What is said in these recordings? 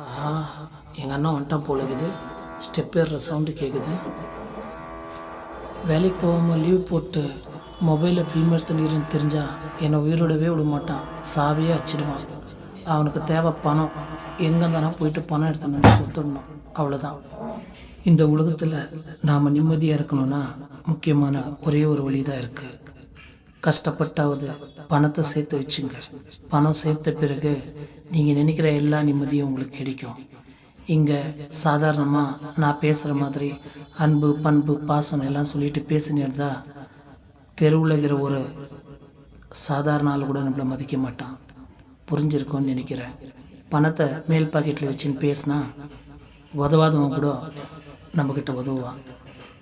ஆஹா எங்கள் அண்ணன் வந்துட்டான் போல இருக்குது. ஸ்டெப் ஏறுற சவுண்டு கேட்குது வேலைக்கு போகாமல் லீவ் போட்டு மொபைலில் ஃபில்ம் எடுத்துன்னு தெரிஞ்சா என்னை உயிரோடவே விட மாட்டான் சாவியே அச்சிடுவான். அவனுக்கு தேவை பணம். எங்கே இருந்தாலும் போயிட்டு பணம் எடுத்துன்னு கொடுத்துடணும். அவ்வளோதான் இந்த உலகத்தில் நாம் நிம்மதியாக இருக்கணும்னா முக்கியமான ஒரே ஒரு வழி தான் இருக்குது கஷ்டப்பட்டாவது பணத்தை சேர்த்து வச்சுங்க. பணம் சேர்த்த பிறகு நீங்கள் நினைக்கிற எல்லா நிம்மதியும் உங்களுக்கு கிடைக்கும். இங்கே சாதாரணமாக நான் பேசுகிற மாதிரி அன்பு பண்பு பாசம் எல்லாம் சொல்லிட்டு பேசினேருந்தா தெருவில் இருக்கிற ஒரு சாதாரண ஆள் கூட நம்மளை மதிக்க மாட்டான். புரிஞ்சிருக்கும்னு நினைக்கிறேன். பணத்தை மேல் பாக்கெட்டில் வச்சுன்னு பேசினா உதவாதவன் கூட நம்மக்கிட்ட உதவுவான்.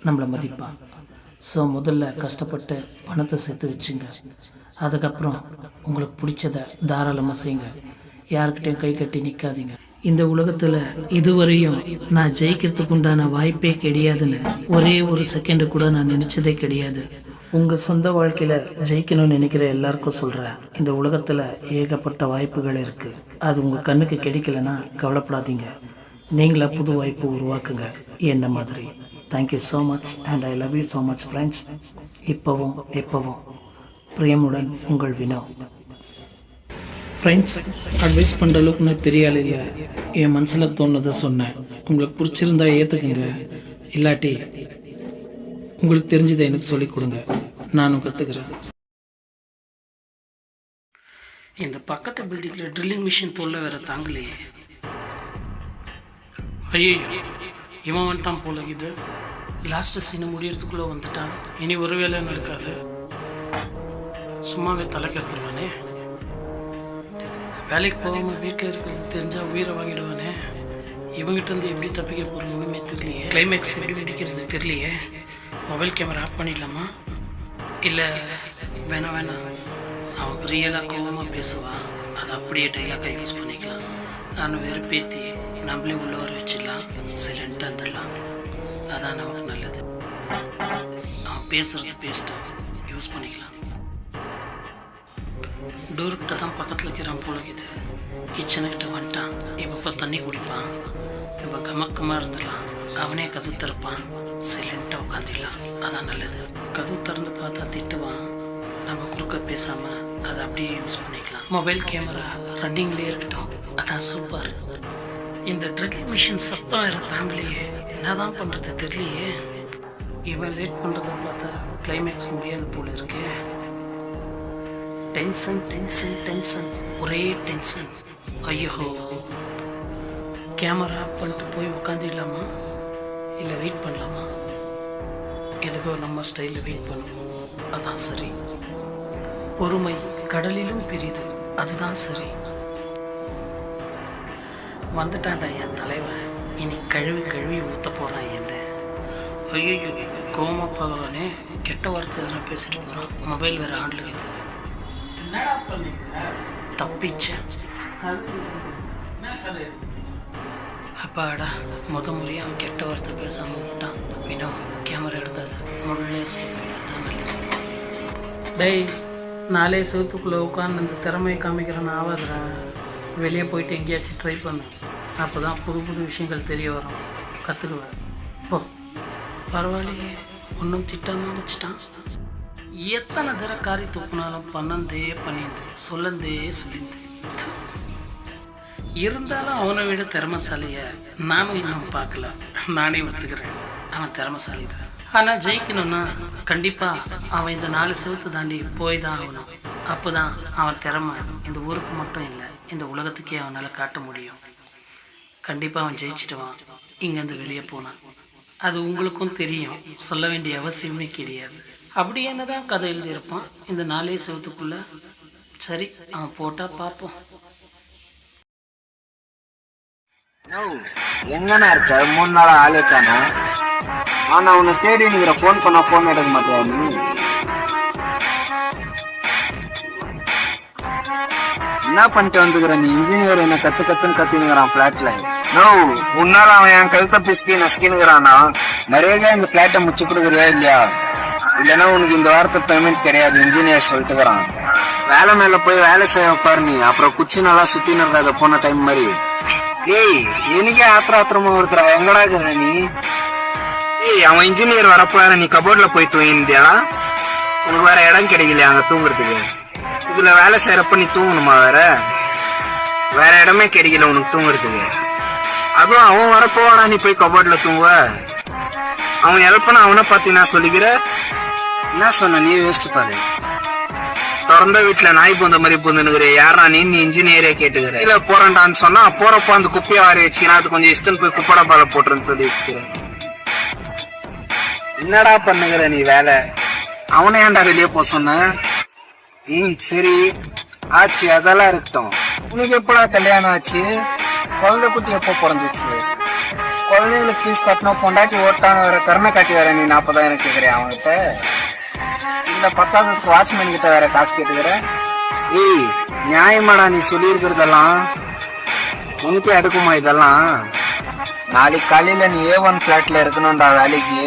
நம்மளை மதிப்பான். ஸோ முதல்ல கஷ்டப்பட்டு பணத்தை சேர்த்து வச்சுங்க. அதுக்கப்புறம் உங்களுக்கு பிடிச்சத தாராளமாக செய்யுங்க. யாருக்கிட்டையும் கை கட்டி நிற்காதீங்க இந்த உலகத்தில் இதுவரையும் நான் ஜெயிக்கிறதுக்கு உண்டான வாய்ப்பே கிடையாதுன்னு ஒரே ஒரு செகண்டு கூட நான் நினச்சதே கிடையாது. உங்கள் சொந்த வாழ்க்கையில் ஜெயிக்கணும்னு நினைக்கிற எல்லாருக்கும் சொல்கிறேன் இந்த உலகத்தில் ஏகப்பட்ட வாய்ப்புகள் இருக்குது அது உங்கள் கண்ணுக்கு கிடைக்கலன்னா கவலைப்படாதீங்க. நீங்களா புது வாய்ப்பு உருவாக்குங்க. என்ன மாதிரி? Thank you so much and I love you so much friends இப்போவும் எப்போவும் பிரியமுடன் உங்கள் வினோ. ஃப்ரெண்ட்ஸ் அட்வைஸ் பண்ணுற அளவுக்கு நான் பெரிய ஆள் இல்லை. என் மனசில் தோணுதை சொன்னேன். உங்களுக்கு பிடிச்சிருந்தா ஏற்றுக்குங்க இல்லாட்டி உங்களுக்கு தெரிஞ்சதை எனக்கு சொல்லிக் கொடுங்க. நானும் கற்றுக்கிறேன் இந்த பக்கத்து பில்டிங்கில் ட்ரில்லிங் மிஷின் தொல்லை வேற தாங்கலையே. ஐயோ இவன் வந்துட்டான் போல இது. லாஸ்ட்டு சீனை முடியறதுக்குள்ளே வந்துட்டான். இனி ஒரு வேலை நடக்காது. சும்மாவே தலைக்கெடுத்துருவானே வேலைக்கு போகாமல் வீட்டில் இருக்கிறது தெரிஞ்சால் உயிரை வாங்கிடுவானே. இவங்கிட்ட இருந்து எப்படி தப்பிக்க போகிறது ஒன்றுமே தெரியலையே. கிளைமேக்ஸ் எப்படி பிடிக்கிறது தெரியலையே. மொபைல் கேமரா ஆஃப் பண்ணிடலாமா? இல்லை வேணாம் வேணாம். அவன் ரியலாக கோபமாக பேசுவான் அதை அப்படியே டைலாக்காக யூஸ் பண்ணிக்கலாம். நான் வெறுப்பேற்றி நம்மளே உள்ள வர வச்சிடலாம் சைலண்ட்டாக இருந்துடலாம். அதான் நமக்கு நல்லது. அவன் பேசுகிறது பேசிட்டு யூஸ் பண்ணிக்கலாம். டோர்கிட்ட தான் பக்கத்தில் இருக்கிறான் போல இது கிச்சனுக்கிட்ட வந்துட்டான். இப்போ தண்ணி குடிப்பான். நம்ம கமக்கமாக இருந்துடலாம். அவனே கதவு திறப்பான். சைலண்ட்டாக உட்காந்துடலாம் அதான் நல்லது. கதவு திறந்து பார்த்தா திட்டுவான். நம்ம குறுக்க பேசாமல் அதை அப்படியே யூஸ் பண்ணிக்கலாம். மொபைல் கேமரா ரன்னிங்லேயே இருக்கட்டும். அதான் சூப்பர் இந்த ட்ரில்லிங் மிஷின் சத்தம் வேறு என்னதான் பண்ணுறது தெரியலையே. இவன் லேட் பண்ணுறத பார்த்தா கிளைமேக்ஸ் முடியாது போல இருக்கே. டென்ஷன் டென்ஷன் டென்ஷன் ஒரே டென்ஷன் ஐயோ. கேமரா ஆஃப் பண்ணிட்டு போய் உட்காந்துடலாமா இல்லை வெயிட் பண்ணலாமா? எதுக்கோ நம்ம ஸ்டைலில் வெயிட் பண்ணுவோம். அதான் சரி. பொறுமை கடலிலும் பெரிது அதுதான் சரி. வந்துட்டான்டா என் தலைவன். இனி கழுவி கழுவி ஊற்ற போகிறான் என்ன ஐயோ கோமா பார்க்குறோன்னே கெட்ட வார்த்தை எதனா பேசிட்டு போகிறான் மொபைல் வேறு ஆண்டில் இருக்குது என்னடா தப்பிச்சேன். அப்பாடா முத முறையாக அவன் கெட்ட வார்த்தை பேசாமல் விட்டான் வினோ கேமரா எடுக்காது. முள்ளே தான் நல்லது. டேய் நாளே செவத்துக்குள்ளே உட்காந்து இந்த திறமையை காமிக்கிறேன்னு ஆகாதுடா வெளியே போயிட்டு எங்கேயாச்சும் ட்ரை பண்ணு. அப்போ தான் புது புது விஷயங்கள் தெரிய வரும். கற்றுக்குவேன் போ. பரவாயில்லையே. ஒன்றும் திட்டாமல் வச்சுட்டான் எத்தனை தர காரி துப்புனாலும் பண்ணந்தே பண்ணிந்து சொல்லந்தே சொல்லிந்து இருந்தாலும் அவனை விட திறமசாலியை நானும் இன்னும் பார்க்கல. நானே ஒத்துக்கிறேன். அவன் திறமசாலி தான். ஆனால் ஜெயிக்கணும்னா கண்டிப்பாக அவன் இந்த நாலு செவத்து தாண்டி போய் தான் ஆகணும். அப்போ தான் அவன் திறமை இந்த ஊருக்கு மட்டும் இல்லை இந்த உலகத்துக்கே அவனால் காட்ட முடியும். கண்டிப்பாக அவன் ஜெயிச்சிடுவான் இங்கேருந்து வெளியே போனான். அது உங்களுக்கும் தெரியும். சொல்ல வேண்டிய அவசியமே கிடையாது. அப்படி என்னதான் கதை எழுதியிருப்பான். இந்த நாலே செவத்துக்குள்ள. சரி அவன் போட்டால் பார்ப்போம். எங்கண்ணா இருக்க? மூணு நாள் ஆளே காணோம் ஆனா உன்னை தேடி நீங்க ஃபோன் பண்ண ஃபோன் எடுக்க மாட்டேன் என்ன பண்ணிட்டு வந்துக்கிற? நீ இன்ஜினியர் என்ன கத்து கத்துன்னு கத்தினுக்கிறான் பிளாட்ல நோ உன்னால அவன் என் கழுத்தை பிசுக்கி நஸ்கினுக்கிறானா மரியாதையா இந்த பிளாட்டை முச்சு கொடுக்குறியா இல்லையா? இல்லைன்னா உனக்கு இந்த வாரத்தை பேமெண்ட் கிடையாது இன்ஜினியர் சொல்லிட்டுக்கிறான். வேலை மேல போய் வேலை செய்ய பாரு நீ. அப்புறம் குச்சி நல்லா சுத்தின்னு இருக்காத போன டைம் மாதிரி. ஏய் எனக்கே ஆத்திர ஆத்திரமா ஒருத்தர எங்கடா இருக்கிற நீ? ஏய் அவன் இன்ஜினியர் வரப்போ நீ கபோர்ட்ல போய் தூங்கிந்தியாடா உனக்கு வேற இடம் கிடைக்கலையா அங்க தூங்குறதுக்கு? இதுல வேலை செய்யறப்ப நீ தூங்கணுமா வேற? வேற இடமே கிடைக்கல உனக்கு தூங்குறதுக்கு. அதுவும் அவன் வரப்போடா நீ போய் கபோர்ட்ல தூங்குவ. அவன் ஹெல்ப்னா அவனை பார்த்து நான் சொல்லிக்கிற? என்ன சொன்ன? நீ வேஸ்ட் பாரு. திறந்த வீட்டுல நாய் பூந்த மாதிரி பூந்துனுக்குற யாரா நீ? நீ இன்ஜினியரே கேட்டுக்கிற. இல்ல போறேன்டான்னு சொன்னா போறப்ப அந்த குப்பையை வாரி வச்சுக்கிறேன். அது கொஞ்சம் இஷ்டம் போய் குப்படா பால போட்டுருன்னு சொல்லி வச்சுக்கிறேன். என்னடா பண்ணுகிற நீ வேலை? அவனை ஏன்டா வெளியே போ சொன்ன? ம் சரி. ஆச்சு அதெல்லாம் இருக்கட்டும். உனக்கு எப்படா கல்யாணம் ஆச்சு? குழந்தை குட்டி எப்போ பிறந்துச்சு? குழந்தைங்களுக்கு ஃபீஸ் கட்டணும் பொண்டாட்டி ஓட்டான வேற கருணை காட்டி வேற நீ நாற்பதாயிரம் கேட்குறியா அவன்கிட்ட? இல்லை பத்தாவது வாட்ச்மேன் கிட்ட வேற காசு கேட்டுக்கிற? ஏய் நியாயமாடா நீ சொல்லியிருக்கிறதெல்லாம். உனக்கே அடுக்குமா இதெல்லாம்? நாளைக்கு காலையில நீ ஏ ஒன் பிளாட்ல இருக்கணும்டா வேலைக்கு.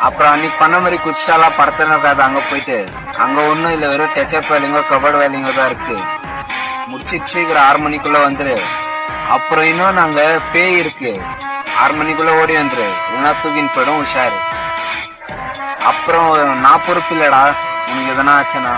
அப்புறம் அன்னைக்கு பண்ண மாதிரி குச்சிட்டாலாம் படத்தினக்காது அங்க போயிட்டு. அங்க ஒண்ணும் இல்ல வெறும் டச்சப் வேலைங்க கபட் வேலைங்க தான் இருக்கு. முடிச்சு சீக்கிரம் ஆறு மணிக்குள்ள வந்துரு. அப்புறம் இன்னும் நாங்க பேய் இருக்கு. ஆறு மணிக்குள்ள ஓடி வந்துரு. உனா தூக்கின்னு போயிடும் உஷாரு. அப்புறம் நான் பொறுப்பு இல்லடா. உனக்கு எதனா ஆச்சுன்னா?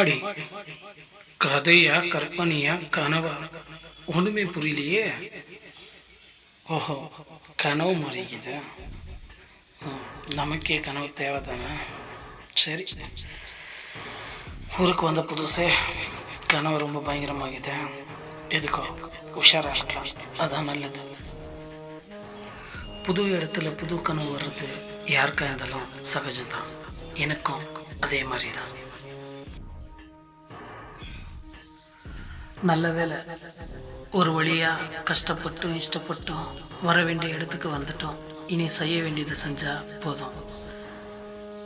எம்மாடி கதையா கற்பனையா கனவா? ஒண்ணுமே புரியலையே. ஓஹோ கனவு மாறிக்குது ம், நமக்கே கனவு தேவை தானே சரி. ஊருக்கு வந்த புதுசே கனவு ரொம்ப பயங்கரமாகிது. எதுக்கோ உஷாராக இருக்கலாம். அதான் நல்லது. புது இடத்துல புது கனவு வர்றது யாருக்கா இருந்தாலும் சகஜம்தான். எனக்கும் அதே மாதிரி தான் நல்ல வேலை ஒரு வழியா கஷ்டப்பட்டும் இஷ்டப்பட்டும் வர வேண்டிய இடத்துக்கு வந்துட்டோம். இனி செய்ய வேண்டியதை செஞ்சா போதும்.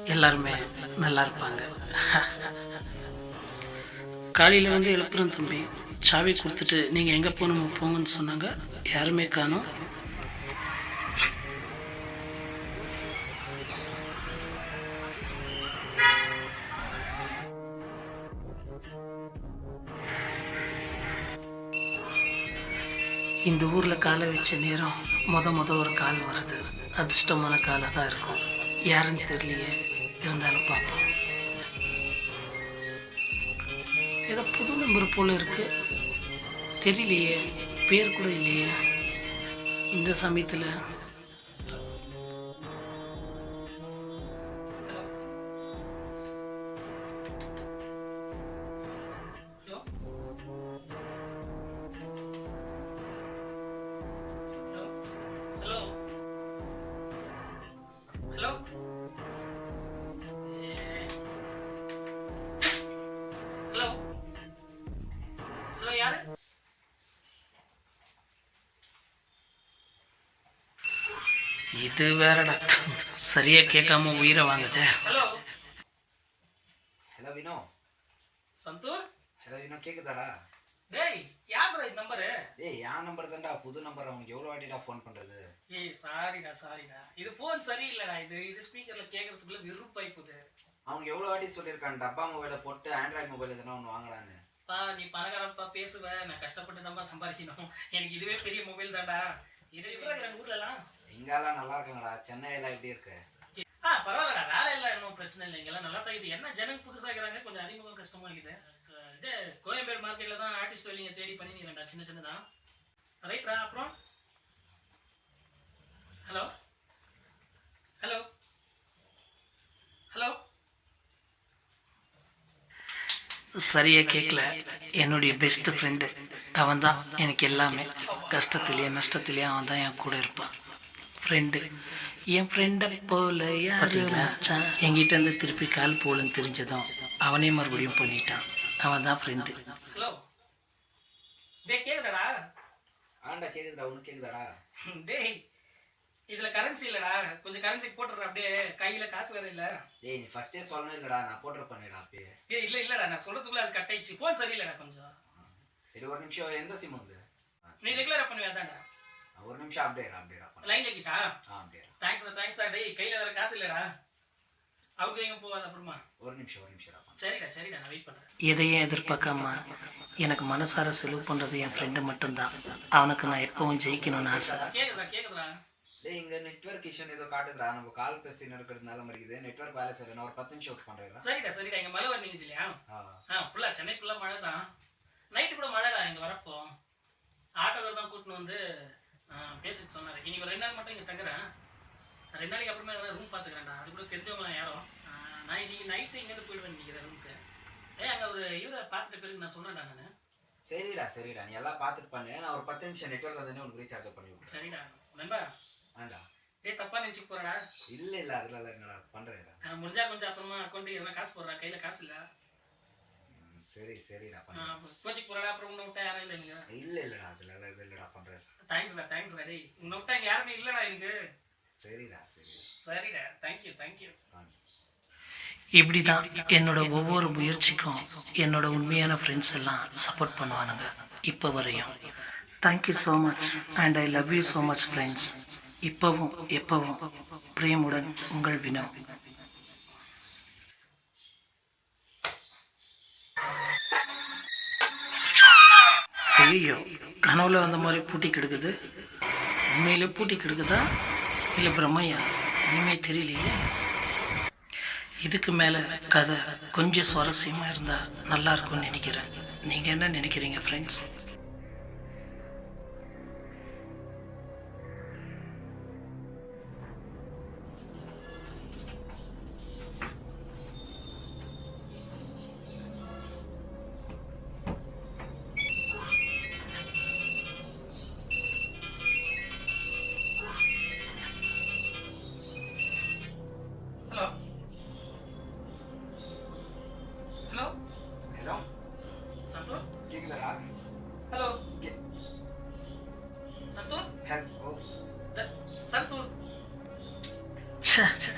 எல்லாருமே நல்லா இருப்பாங்க. காலையில் வந்து எழுப்புறேன் தம்பி. சாவி கொடுத்துட்டு நீங்கள் எங்கே போகணுமோ போங்கன்னு சொன்னாங்க. யாருமே காணும். இந்த ஊரில் காலை வச்ச நேரம் மொத மொத ஒரு கால் வருது. அதிர்ஷ்டமான காலாக தான் இருக்கும். யாருன்னு தெரியலையே. இருந்தாலும் பார்ப்போம். ஏதோ புது நம்பர் போல இருக்கு. தெரியலையே. பேர் கூட இல்லையே. இந்த சமயத்தில் இது வேறடா சரியா கேட்காம உயிரை வாங்குதே. ஹலோ ஹலோ வினோ சந்தூர் ஹலோ வினோ கேக்குதாடா? டேய் யாருடா இந்த நம்பரு? ஏய் என் நம்பர் தான்டா? புது நம்பர் உனக்கு எவ்வளோ வாட்டிடா ஃபோன் பண்றது? ஏய் சாரிடா சாரிடா. இது ஃபோன் சரியில்லைடா. இது இது ஸ்பீக்கர்ல கேட்கறதுக்குள்ள வெறுப்பாய் போகுது. அவனுக்கு எவ்வளோ வாட்டி சொல்லியிருக்கான் டப்பா மொபைலை போட்டு ஆண்ட்ராய்டு மொபைல் எதனா ஒன்று வாங்கடான்னு பா நீ பணக்காரப்பா பேசுவ. நான் கஷ்டப்பட்டு தான்ப்பா சம்பாதிக்கணும். எனக்கு இதுவே பெரிய மொபைல் தான்டா. இது இருக்கிற ஊர்லலாம். இங்கெல்லாம் நல்லா இருக்குங்கடா. சென்னையெல்லாம் எப்படி இருக்கு? ஆ பரவாயில்லடா. வேலை எல்லாம் இன்னும் பிரச்சனை இல்லை. இங்கெல்லாம் நல்லா தான் இது என்ன ஜனங்க புதுசாக இருக்கிறாங்க? கொஞ்சம் அறிமுகம் கஷ்டமா இருக்குது. இது கோயம்பேடு மார்க்கெட்ல தான் ஆர்டிஸ்ட் வேலைங்க தேடி பண்ணிக்கிறேன்டா சின்ன சின்னதா? ரைட்ரா அப்புறம்? ஹலோ ஹலோ ஹலோ சரியா கேட்கல என்னுடைய பெஸ்ட் ஃப்ரெண்டு அவன் தான் எனக்கு எல்லாமே. கஷ்டத்துலேயே நஷ்டத்துலேயே அவன் தான் என் கூட இருப்பான். ஃப்ரெண்டு என் ஃப்ரெண்டை போல யாருங்களா என்கிட்ட இருந்து திருப்பி கால் போலன்னு தெரிஞ்சதும் அவனே மறுபடியும் பண்ணிட்டான். அவன் தான் ஃப்ரெண்டு ஹலோ. டேய் கேக்குதாடா? ஆண்டா கேக்குதுடா உனக்கு கேக்குதாடா? டேய் இதுல கரன்சி இல்லடா. கொஞ்சம் கரன்சி போட்டுடுற அப்படியே. கையில காசு வேற இல்ல. டேய் நீ ஃபர்ஸ்டே சொல்லணும் இல்லடா நான் போட்டு பண்ணேடா அப்பயே ஏய் இல்ல இல்லடா நான் சொல்றதுக்குள்ள அது கட் ஆயிடுச்சு. போன் சரியில்லடா கொஞ்சம். சரி ஒரு நிமிஷம் எந்த சிம் வந்து நீ ரெகுலரா பண்ணுவியா அதான்டா? ஒரு நிமிஷம் அப்டேட் அப்டேட் பண்ண லைன்ல கிட்டா ஆ? அப்டேட் தேங்க்ஸ்டா தேங்க்ஸ்டா டேய் கையில வேற காசு இல்லடா. அவங்க எங்க போவாத அப்புறமா? ஒரு நிமிஷம் ஒரு நிமிஷம் சரிடா சரிடா நான் வெயிட் பண்றேன். எதையும் எதிர்பார்க்காம எனக்கு மனசார செலவு பண்றது என் ஃப்ரெண்டு மட்டும்தான். அவனுக்கு நான் எப்பவும் ஜெயிக்கணும்னு ஆசை. கேக்குதா கேக்குதா டேய் இங்க நெட்வொர்க் இஷ்யூ ஏதோ காட்டுதுடா. நம்ம கால் பேசின்னு இருக்கிறதுனால மறிக்குது. நெட்வொர்க் வேலை நான் ஒரு பத்து நிமிஷம் ஒர்க் பண்றேன் சரிடா சரிடா. இங்க மழை வந்தீங்க இல்லையா? ஆ. ஃபுல்லா சென்னை ஃபுல்லா மழை தான் நைட்டு கூட மழைடா இங்க வரப்போ. ஆட்டோவில் தான் கூட்டின்னு வந்து பேசிட்டு சொன்னாரு. இன்னைக்கு ஒரு ரெண்டு நாள் மட்டும் இங்க தங்குறேன். ரெண்டு நாளைக்கு அப்புறமா ரூம் பார்த்துக்கிறேன்டா. அது கூட தெரிஞ்சவங்களாம் யாரும் நான் இன்னைக்கு நைட்டு இங்கேருந்து போயிடுவேன் நினைக்கிறேன் ரூமுக்கு ஏ அங்கே ஒரு இவரை பார்த்துட்ட பிறகு நான் சொல்கிறேன்டா நான். சரிடா சரிடா. நீ எல்லாம் பார்த்துட்டு பண்ணு. நான் ஒரு பத்து நிமிஷம் நெட்வொர்க் வந்தோடனே உனக்கு ரீசார்ஜ் பண்ணி சரிடா. நண்பா. வேண்டா டேய் தப்பா நினச்சிக்க போறடா. இல்ல இல்ல. அதுல இல்ல என்னடா பண்றேன்டா ஆ, முடிஞ்சா கொஞ்சம் அப்புறமா அக்கௌண்ட்டுக்கு எதனா காசு போடுறா. கையில காசு இல்லை. சரி சரிடா பண்றேன். கோச்சிக்கு போறடா அப்புறம் உன்னை விட்டா யாரும் இல்லை எனக்கு இல்ல இல்லடா அதுல இது இல்லடா பண்றேன். தேங்க்ஸ்டா தேங்க்ஸ்டா டேய். உன்னை விட்டா இங்க யாருமே இல்லைடா எனக்கு. சரிடா சரிடா. சரிடா. Thank you thank you. இப்படி தான் என்னோட ஒவ்வொரு முயற்சிக்கும் என்னோட உண்மையான ஃப்ரெண்ட்ஸ் எல்லாம் சப்போர்ட் பண்ணுவானுங்க இப்போ வரையும். Thank you so much and I love you so much friends இப்போவும் எப்பவும் பிரேமுடன் உங்கள் வினோ. ஐயோ கனவுல வந்த மாதிரி பூட்டி கிடக்குது. உண்மையிலே பூட்டி கிடக்குதா? இல்லை பிரம்மையா? இனிமே தெரியலையே. இதுக்கு மேலே கதை கொஞ்சம் சுவாரஸ்யமாக இருந்தால் நல்லா இருக்கும்னு நினைக்கிறேன். நீங்கள் என்ன நினைக்கிறீங்க ஃப்ரெண்ட்ஸ்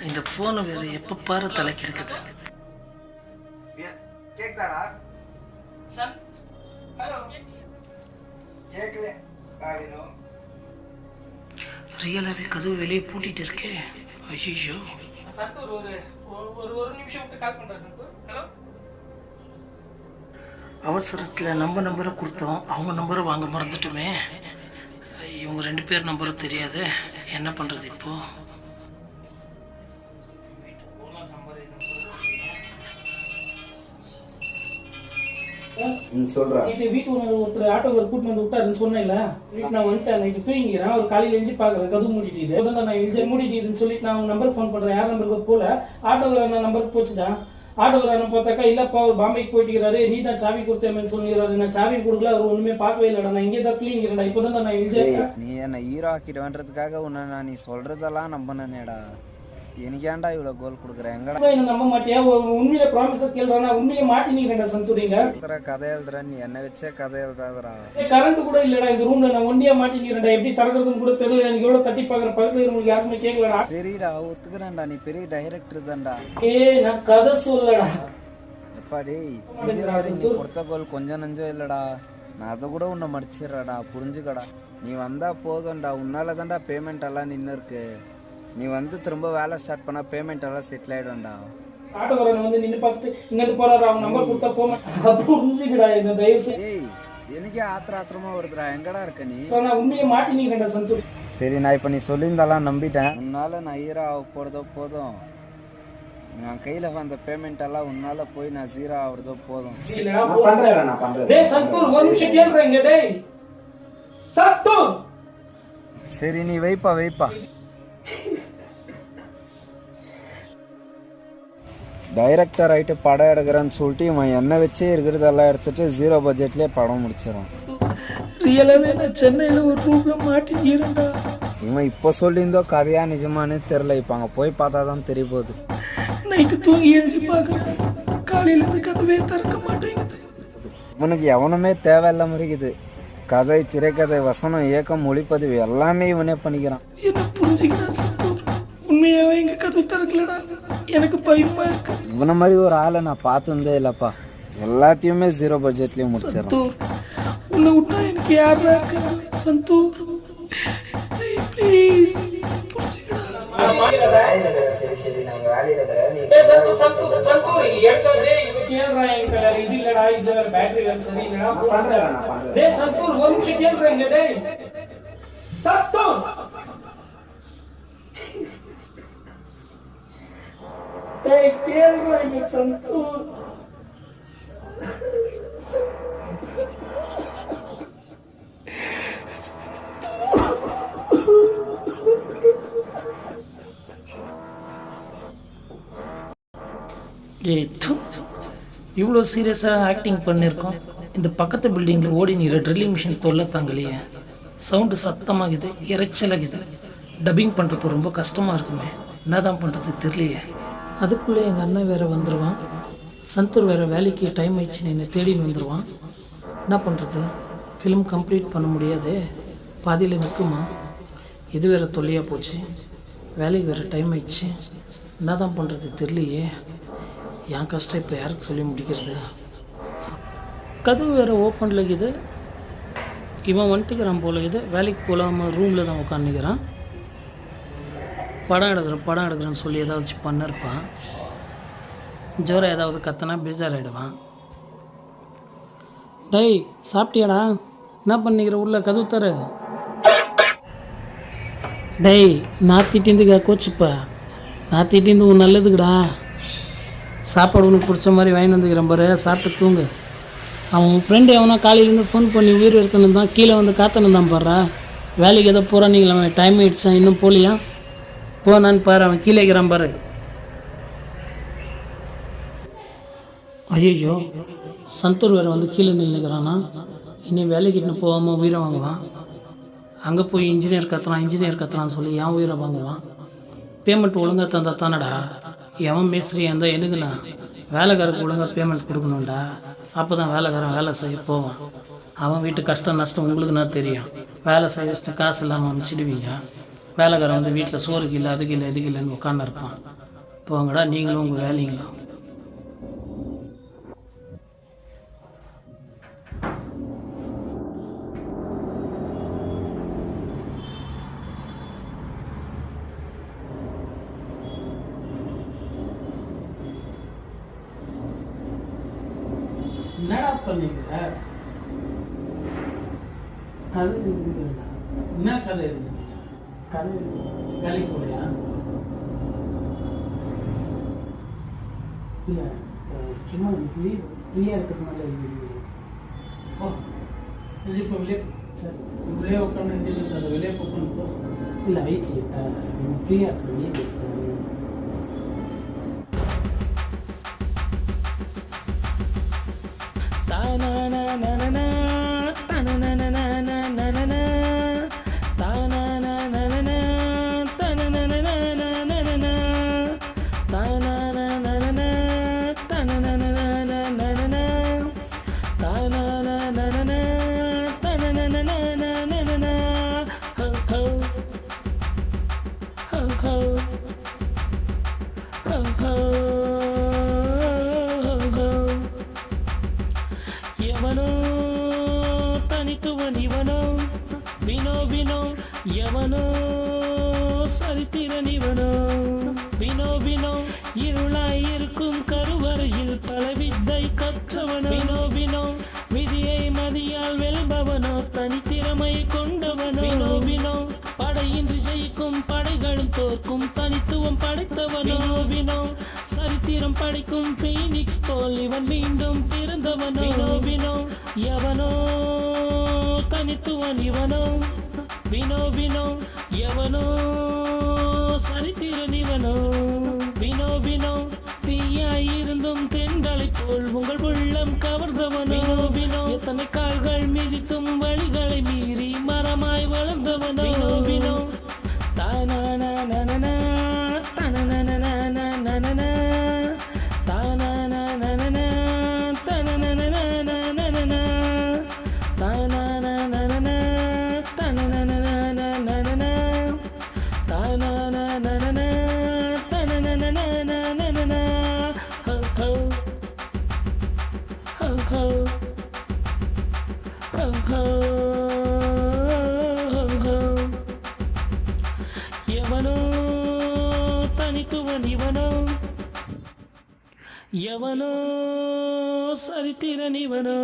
இந்த ஃபோனு வேற எப்போ பாரு தலைக்கு எடுக்குது கேக்குதாடா? காடினோ ரியலாகவே கதவு வெளியே பூட்டிட்டு இருக்கே. ஐயோ சந்தூர் ஒரு ஒரு ஒரு நிமிஷம் விட்டு கால் பண்ணுறேன் சந்தூர் ஹலோ அவசரத்தில் நம்ம நம்பரை கொடுத்தோம். அவங்க நம்பரை வாங்க மறந்துட்டோமே. இவங்க ரெண்டு பேர் நம்பரும் தெரியாது. என்ன பண்ணுறது இப்போ? ம் சொல்றா. நைட்டு வீட்டு ஓனர் ஒருத்தர் ஆட்டோவர் கூட்டிட்டு வந்து விட்டாருன்னு சொன்னேன்ல. வீட்டு நான் வந்துட்டேன் நைட்டு தூங்கிக்கிறேன். ஒரு காலையில எழுந்து பாக்குறேன் கதவு மூடிட்டு நான் எழுந்து மூடிட்டுதுன்னு சொல்லிட்டு நான் நம்பர் ஃபோன் பண்றேன். யார் நம்பருக்கு போல? நான் நம்பருக்கு போச்சுதான் ஆட்டோவர் பார்த்தாக்கா இல்லப்பா அவர் பாம்பேக்கு போயிட்டுக்கிறாரு. நீ தான் சாவி கொடுத்தேன்னு சொல்லிடுறாரு. நான் சாவி கொடுக்கல அவர் ஒண்ணுமே பார்க்கவே இல்லடா. நான் இங்கே தான் கிளீங்கிறேன் இப்போதான் நான் எழுந்து நீ என்ன ஹீரோ ஆக்கிடுவேன்றதுக்காக உன்னை நான் நீ சொல்றதெல்லாம் நம்பினேடா எனக்கு ஏன்டா இவ்வளவு கோல் கொடுக்குற? எங்கடா என்ன நம்ப மாட்டியா? உண்மையில ப்ராமிஸ் கேள்றானா? உண்மையில மாட்டினீங்க சந்தூரிங்க எழுதுற கதை எழுதுற? நீ என்ன வச்சே கதை எழுதாதடா. கரண்ட் கூட இல்லடா இந்த ரூம்ல நான் ஒண்டியா மாட்டிக்கிறேன்டா எப்படி திறக்கிறதுன்னு கூட தெரியல. எனக்கு எவ்வளவு தட்டி பாக்குற பக்கத்துல இருக்கவங்களுக்கு யாருமே கேட்கலடா. சரிடா ஒத்துக்கிறேன்டா. நீ பெரிய டைரக்டர் தான்டா. ஏய் நான் கதை சொல்லடா. இன்ஜினியரிங் நீ கொடுத்த கோல் கொஞ்சம் நஞ்சம் இல்லடா. நான் அதை கூட உன்னை மடிச்சிடுறடா புரிஞ்சுக்கடா. நீ வந்தா போதும்டா. உன்னால தான்டா பேமெண்ட் எல்லாம் நின்று இருக்கு நீ வந்து திரும்ப வேலை ஸ்டார்ட் பண்ணா பேமெண்ட் எல்லாம் செட்டில் ஆயிடும்டா. ஆட்டோக்காரன் வந்து நின்னு பார்த்துட்டு இங்க இருந்து போறாரு அவங்க நம்பர் கொடுத்தா போமா புரிஞ்சுக்கடா என்ன தயவு செய்து ஏய் எனக்கே ஆத்திர ஆத்திரமா வருதுடா. எங்கடா இருக்க நீ? நான் உண்மையை சரி நான் இப்போ நீ சொல்லியிருந்தாலாம் நம்பிட்டேன். உன்னால நான் ஹீரோ ஆக போகிறதோ போதும். என் கையில் வந்த பேமெண்ட் எல்லாம் உன்னால போய் நான் ஜீரோ ஆகுறதோ போதும். டேய் சந்தூர் ஒரு நிமிஷம் கேளுறேன் இங்க டேய். சந்தூர்! சரி நீ வைப்பா வைப்பா. டைரக்டர் ஆயிட்டு படம் எடுக்கிறேன்னு சொல்லிட்டு இவன் என்ன வச்சே இருக்கிறதெல்லாம் எடுத்துட்டு ஜீரோ பட்ஜெட்லேயே படம் முடிச்சிடும் ரியலாவே நான் சென்னையில ஒரு ரூம்ல மாட்டிக்கிறேன்டா இவன் இப்போ சொல்லியிருந்தோ கதையா நிஜமானே தெரில இப்போ அங்கே போய் பார்த்தா தான் தெரிய போகுது. நைட்டு தூங்கி எழுந்து பாக்குறேன் காலையில இருந்து கதவே திறக்க மாட்டேங்குது. இவனுக்கு எவனுமே தேவையில்லாம இருக்குது. கதை திரைக்கதை வசனம் இயக்கம் ஒளிப்பதிவு எல்லாமே இவனே பண்ணிக்கிறான். என்ன புரிஞ்சுக்கிட்டா சந்தூர் உண்மையாவே இங்க கதவு திறக்கலடா. எனக்கு பயமா இருக்கு. இவனை மாதிரி ஒரு ஆளை நான் பார்த்ததே இல்லைப்பா. எல்லாத்தையுமே ஜீரோ பட்ஜெட்லேயே முடிச்சிடறான். சந்தூர் உன்னை விட்டா எனக்கு யாரா இருக்காங்க? சந்தூர் ப்ளீஸ் புரிஞ்சுக்கடா சந்தூர் ஏய் இவ்வளோ சீரியஸாக ஆக்டிங் பண்ணியிருக்கோம் இந்த பக்கத்து பில்டிங்கில் ஓடி நீர் ட்ரில்லிங் மிஷின் தொல்லை தாங்கலையே. சவுண்டு சத்தமாகுது இறைச்சலாகுது. டப்பிங் பண்ணுறப்போ ரொம்ப கஷ்டமாக இருக்குமே. என்ன தான் பண்ணுறது தெரியலையே. அதுக்குள்ளே எங்கள் அண்ணன் வேறு வந்துடுவான் சந்தூர் வேறு வேலைக்கு டைம் ஆயிடுச்சு என்னை தேடின்னு வந்துடுவான் என்ன பண்ணுறது ஃபிலிம் கம்ப்ளீட் பண்ண முடியாதே. பாதியில் நிற்குமா இது வேறு தொல்லையாக போச்சு. வேலைக்கு வேறு டைம் ஆயிடுச்சு. என்ன தான் பண்ணுறது தெரியலையே. என் கஷ்டம் இப்போ யாருக்கு சொல்லி முடிக்கிறது? கதவு வேறு ஓப்பனில் இருக்குது. இவன் வந்துட்டுக்கிறான் போல இது வேலைக்கு போகலாமல் ரூமில் தான் உட்காந்துக்கிறான் படம் எடுக்கிறேன் படம் எடுக்கிறேன்னு சொல்லி ஏதாச்சும் பண்ணிருப்பான் ஜோரம் ஏதாவது கத்தனா பேஜாராயிடுவான் டேய் சாப்பிட்டியாடா? என்ன பண்ணிக்கிற உள்ள கதவு தர டேய் நான் திட்டிந்துக்கா கோச்சுப்பா. நான் திட்டிந்து உன் நல்லதுக்குடா. சாப்பாடு உனக்கு பிடிச்ச மாதிரி வாங்கி வந்துக்கிறேன் பாரு சாப்பிட்டு தூங்கு. அவன் ஃப்ரெண்டு எவனா காலையிலேருந்து ஃபோன் பண்ணி உயிர் எடுத்துன்னு தான் கீழே வந்து காத்துன்னு தான் பாடுறா வேலைக்கு எதோ போகிறானீங்களா அவன் டைம் ஆயிடுச்சா இன்னும் போலியா போனான்னு பாரு அவன் கீழே இருக்கிறான் பாரு. ஐயோ சந்தூர் வேறு வந்து கீழே நின்றுக்கிறானா இனி வேலைக்கிட்டு போகாமல் உயிரை வாங்குவான். அங்கே போய் இன்ஜினியர் கத்துறான் இன்ஜினியர் கத்துறான்னு சொல்லி என் உயிரை வாங்குவான். பேமெண்ட் ஒழுங்காக தந்தா தானடா? எவன் மேஸ்திரியாக இருந்தால் எதுங்கலாம் வேலைக்காரருக்கு ஒழுங்காக பேமெண்ட் கொடுக்கணும்டா. அப்போ தான் வேலைக்காரன் வேலை செய்ய போவான். அவன் வீட்டு கஷ்டம் நஷ்டம் உங்களுக்கு நான் தெரியும்? வேலை செய்ய வச்சுட்டு காசு இல்லாமல் அனுப்பிச்சிடுவீங்க. வேலைக்காரன் வந்து வீட்டில் சோறுக்கு இல்லை அதுக்கு இல்லை இதுக்கு இல்லைன்னு உட்காந்து இருப்பான் போங்கடா நீங்களும் உங்கள் வேலைங்களா என்னடா பண்ணீங்க அது என்ன கதை இருக்கு கல் கலிக்குலையா இல்லை சும்மா ஃப்ரீ ஃப்ரீயாக இருக்கிறதுனால ஓ ఇది ఇప్పుడు విలేప్ సార్ విలే ఒక్క నుంచి కదా విలే ఒక్కనుకో ఇలా వెయిట్ ఫ్రీ అక్కడ నా నా నా నా வினோ வினோ விதியை மதியால் வெல்பவனோ தனித்திறமை கொண்டவனோ. வினோ வினோ படையின்றி ஜெயிக்கும் படைகளும் தோற்கும் தனித்துவம் படைத்தவனோ. வினோ சரித்திரம் படைக்கும் ஃபீனிக்ஸ் போல் இவன் மீண்டும் பிறந்தவனோ. வினோ வினோ எவனோ தனித்துவன் இவனோ. வினோ வினோ எவனோ சரித்திரன் இவனோ. வினோ வினோ தீயாயிருந்தும் தென்றலை போல் உங்கள் உள்ளம் கவர்ந்தவனோ? வினோ எத்தனை கால்கள் மிதித்தும் வழிகளை மீறி மரமாய் வளர்ந்தவனோ? வினோ வினோ. தானானா எவனோ சரித்திரன் இவனோ